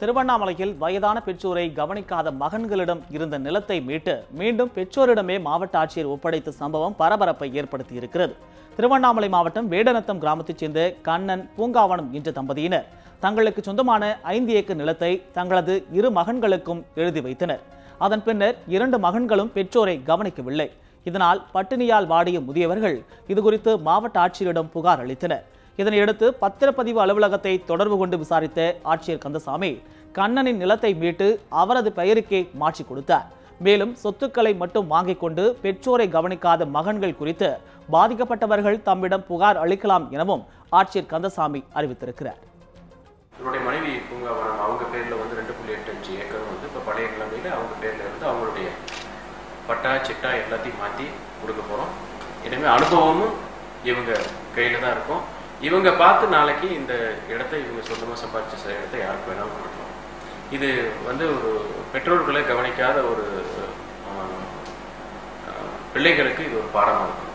திருவண்ணாமலையில் வயதான பெற்றோரை கவனிக்காத மகன்களிடம் இருந்த நிலத்தை மீட்டு மீண்டும் பெற்றோரிடமே மாவட்ட ஆட்சியர் ஒப்படைத்த சம்பவம் பரபரப்பை ஏற்படுத்தி இருக்கிறது திருவண்ணாமலை மாவட்டம் வேடநத்தம் கிராமத்தைச் சேர்ந்த கண்ணன் பூங்காவனம் என்ற தம்பதியினர் தங்களுக்கு சொந்தமான ஐந்து ஏக்கர் நிலத்தை தங்களது இரு மகன்களுக்கும் எழுதி வைத்தனர். அதன் பின்னர் இரண்டு மகன்களும் பெற்றோரை கவனிக்கவில்லை. இதனால் பட்டினியால் வாடிய முதியவர்கள் இதுகுறித்து மாவட்ட ஆட்சியரிடம் புகார் அளித்தனர். இதனையடுத்து பத்திரப்பதிவு அலுவலகத்தை தொடர்பு கொண்டு விசாரித்த ஆட்சியர் கந்தசாமி கண்ணனின் நிலத்தை மீட்டு அவரது பெயருக்கே மாற்றி கொடுத்தார். மேலும் சொத்துக்களை மட்டும் வாங்கிக் கொண்டு பெற்றோரை கவனிக்காத மகன்கள் குறித்து பாதிக்கப்பட்டவர்கள் தம்மிடம் புகார் அளிக்கலாம் எனவும் ஆட்சியர் கந்தசாமி அறிவித்திருக்கிறார். இவருடைய மனைவி பூங்காவனம் அவங்க பேரில் வந்து ரெண்டு புள்ளி எட்டு அஞ்சு ஏக்கரும் வந்து இப்போ பழைய நிலைமையில் அவங்க பேரில் இருந்து அவங்களுடைய பட்டா சிட்டா எல்லாத்தையும் மாற்றி கொடுக்க போகிறோம் இனிமேல் அனுபவமும் இவங்க கையில் தான் இருக்கும். இவங்க பார்த்து நாளைக்கு இந்த இடத்த இவங்க சொந்தமாக சம்பாதிச்ச சில இடத்த யாருக்கு வேணாலும் கொடுக்கலாம். இது வந்து ஒரு பெற்றோர்களை கவனிக்காத ஒரு பிள்ளைகளுக்கு இது ஒரு பாடமாக இருக்கும்.